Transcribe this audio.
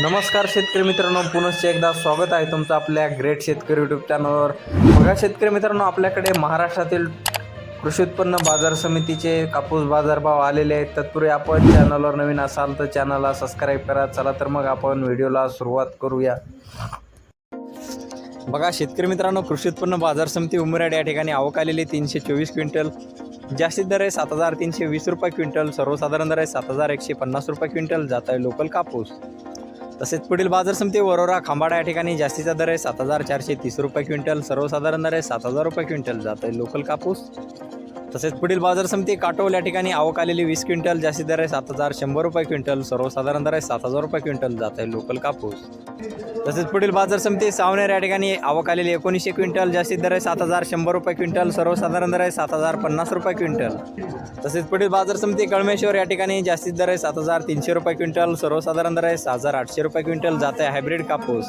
नमस्कार शेतकरी मित्रांनो पुनश्च एकदा स्वागत आहे तुमचं आपल्या ग्रेट शेतकरी यूट्यूब चॅनलवर बघा शेतकरी मित्रांनो आपल्याकडे महाराष्ट्रातील कृषी उत्पन्न बाजार समितीचे कापूस बाजारभाव आलेले आहेत. तत्पूर्वी आपण चॅनलवर नवीन असाल तर चॅनलला सबस्क्राईब करा. चला तर मग आपण व्हिडिओला सुरुवात करूया. बघा शेतकरी मित्रांनो कृषी उत्पन्न बाजार समिती उमराड या ठिकाणी आवक आलेली तीनशे चोवीस क्विंटल. जास्तीत दर आहे सात हजार तीनशे वीस रुपये क्विंटल. सर्वसाधारण दर आहे सात हजार एकशे पन्नास रुपये क्विंटल. जात आहे लोकल कापूस. तसेच पुढील बाजार समिती वरोरा खांबाडा या ठिकाणी जास्तीचा दर आहे सात हजार चारशे तीस रुपये क्विंटल सर्वसाधारण दर आहे सात हजार रुपये क्विंटल. जात आहे लोकल कापूस. तसेच पुढील बाजार समिती काटोल या ठिकाणी आवक आलेली वीस क्विंटल जास्तीत दर आहे सात हजार शंभर रुपये क्विंटल सर्वसाधारण दर आहे सात हजार रुपये क्विंटल जात आहे लोकल कापूस. तसेच पुढील बाजार समिती सावनेर या ठिकाणी आवक आलेली एकोणीसशे क्विंटल जास्तीत दर आहे सात हजार शंभर रुपये क्विंटल सर्वसाधारण दर आहे सात हजार पन्नास रुपये क्विंटल. तसेच पुढील बाजार समिती कळमेश्वर या ठिकाणी जास्तीत दर आहे सात हजार तीनशे रुपये क्विंटल सर्वसाधारण दर आहे सहा हजार आठशे रुपये क्विंटल जात आहे हायब्रिड कापूस.